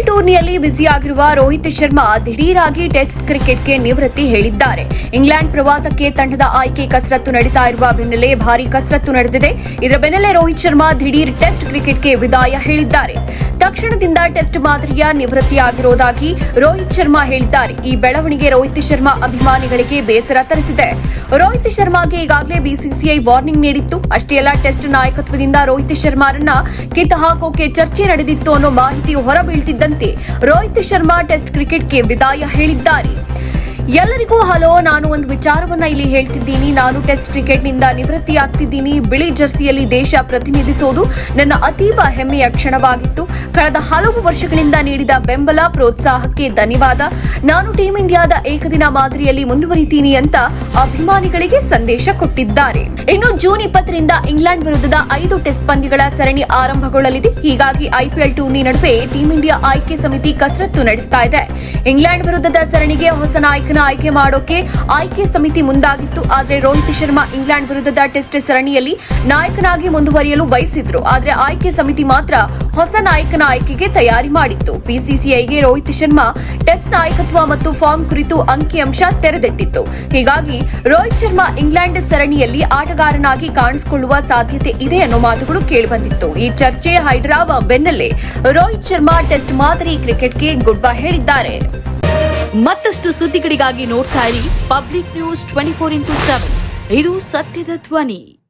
ಟೂರ್ನಿಯಲ್ಲಿ ಬ್ಯುಸಿಯಾಗಿರುವ ರೋಹಿತ್ ಶರ್ಮಾ ದಿಢೀರಾಗಿ ಟೆಸ್ಟ್ ಕ್ರಿಕೆಟ್ಗೆ ನಿವೃತ್ತಿ ಹೇಳಿದ್ದಾರೆ. ಇಂಗ್ಲೆಂಡ್ ಪ್ರವಾಸಕ್ಕೆ ತಂಡದ ಆಯ್ಕೆ ಕಸರತ್ತು ನಡೀತಾ ಇರುವ ಬೆನ್ನಲ್ಲೇ ಭಾರಿ ಕಸರತ್ತು ನಡೆದಿದೆ. ಇದರ ಬೆನ್ನಲ್ಲೇ ರೋಹಿತ್ ಶರ್ಮಾ ದಿಢೀರ್ ಟೆಸ್ಟ್ ಕ್ರಿಕೆಟ್ಗೆ ವಿದಾಯ ಹೇಳಿದ್ದಾರೆ. ತಕ್ಷಣದಿಂದ ಟೆಸ್ಟ್ ಮಾದರಿಯ ನಿವೃತ್ತಿಯಾಗಿರುವುದಾಗಿ ರೋಹಿತ್ ಶರ್ಮಾ ಹೇಳಿದ್ದಾರೆ. ಈ ಬೆಳವಣಿಗೆ ರೋಹಿತ್ ಶರ್ಮಾ ಅಭಿಮಾನಿಗಳಿಗೆ ಬೇಸರ ತರಿಸಿದೆ. ರೋಹಿತ್ ಶರ್ಮಾಗೆ ಈಗಾಗಲೇ ಬಿಸಿಸಿಐ ವಾರ್ನಿಂಗ್ ನೀಡಿತ್ತು. ಅಷ್ಟೇ ಅಲ್ಲ ಟೆಸ್ಟ್ ನಾಯಕತ್ವದಿಂದ ರೋಹಿತ್ ಶರ್ಮಾರನ್ನ ಕಿತ್ತು ಹಾಕೋಕೆ ಚರ್ಚೆ ನಡೆದಿತ್ತು ಅನ್ನೋ ಮಾಹಿತಿ ಹೊರಬೀಳ್ತಿದ್ದಂತೆ ರೋಹಿತ್ ಶರ್ಮಾ ಟೆಸ್ಟ್ ಕ್ರಿಕೆಟ್ಗೆ ವಿದಾಯ ಹೇಳಿದ್ದಾರೆ. ಎಲ್ಲರಿಗೂ ಹಲೋ, ನಾನು ಒಂದು ವಿಚಾರವನ್ನ ಇಲ್ಲಿ ಹೇಳ್ತಿದ್ದೀನಿ. ನಾನು ಟೆಸ್ಟ್ ಕ್ರಿಕೆಟ್ನಿಂದ ನಿವೃತ್ತಿಯಾಗ್ತಿದ್ದೀನಿ. ಬಿಳಿ ಜರ್ಸಿಯಲ್ಲಿ ದೇಶ ಪ್ರತಿನಿಧಿಸೋದು ನನ್ನ ಅತೀವ ಹೆಮ್ಮೆಯ ಕ್ಷಣವಾಗಿತ್ತು. ಕಳೆದ ಹಲವು ವರ್ಷಗಳಿಂದ ನೀಡಿದ ಬೆಂಬಲ, ಪ್ರೋತ್ಸಾಹಕ್ಕೆ ಧನ್ಯವಾದ. ನಾನು ಟೀಂ ಇಂಡಿಯಾದ ಏಕದಿನ ಮಾದರಿಯಲ್ಲಿ ಮುಂದುವರಿತೀನಿ ಅಂತ ಅಭಿಮಾನಿಗಳಿಗೆ ಸಂದೇಶ ಕೊಟ್ಟಿದ್ದಾರೆ. ಇನ್ನು ಜೂನ್ ಇಪ್ಪತ್ತರಿಂದ ಇಂಗ್ಲೆಂಡ್ ವಿರುದ್ಧದ ಐದು ಟೆಸ್ಟ್ ಪಂದ್ಯಗಳ ಸರಣಿ ಆರಂಭಗೊಳ್ಳಲಿದೆ. ಹೀಗಾಗಿ ಐಪಿಎಲ್ ಟೂರ್ನಿ ನಡುವೆ ಟೀಂ ಇಂಡಿಯಾ ಆಯ್ಕೆ ಸಮಿತಿ ಕಸರತ್ತು ನಡೆಸ್ತಾ ಇದೆ. ಇಂಗ್ಲೆಂಡ್ ವಿರುದ್ಧದ ಸರಣಿಗೆ ಹೊಸ ನಾಯಕನ ಆಯ್ಕೆ ಮಾಡೋಕೆ ಆಯ್ಕೆ ಸಮಿತಿ ಮುಂದಾಗಿತ್ತು. ಆದರೆ ರೋಹಿತ್ ಶರ್ಮಾ ಇಂಗ್ಲೆಂಡ್ ವಿರುದ್ಧದ ಟೆಸ್ಟ್ ಸರಣಿಯಲ್ಲಿ ನಾಯಕನಾಗಿ ಮುಂದುವರಿಯಲು ಬಯಸಿದ್ರು. ಆದರೆ ಆಯ್ಕೆ ಸಮಿತಿ ಮಾತ್ರ ಹೊಸ ನಾಯಕನ ಆಯ್ಕೆಗೆ ತಯಾರಿ ಮಾಡಿತ್ತು. ಬಿಸಿಸಿಐಗೆ ರೋಹಿತ್ ಶರ್ಮಾ ಟೆಸ್ಟ್ ನಾಯಕತ್ವ ಮತ್ತು ಫಾರ್ಮ್ ಕುರಿತು ಅಂಕಿಅಂಶ ತೆರೆದಿಟ್ಟಿತ್ತು. ಹೀಗಾಗಿ ರೋಹಿತ್ ಶರ್ಮಾ ಇಂಗ್ಲೆಂಡ್ ಸರಣಿಯಲ್ಲಿ ಆಟಗಾರನಾಗಿ ಕಾಣಿಸಿಕೊಳ್ಳುವ ಸಾಧ್ಯತೆ ಇದೆ ಅನ್ನೋ ಮಾತುಗಳು ಕೇಳಿಬಂದಿತ್ತು. ಈ ಚರ್ಚೆ ಹೈದರಾಬಾದ್ ಬೆನ್ನಲ್ಲೇ ರೋಹಿತ್ ಶರ್ಮಾ ಟೆಸ್ಟ್ ಮಾದರಿ ಕ್ರಿಕೆಟ್ಗೆ ಗುಡ್ ಬೈ ಹೇಳಿದ್ದಾರೆ. ಮತ್ತಷ್ಟು ಸುದ್ದಿಗಳಿಗಾಗಿ ನೋಡ್ತಾ ಇರಿ public news twenty four into seven. ಇದು ಸತ್ಯದ ಧ್ವನಿ.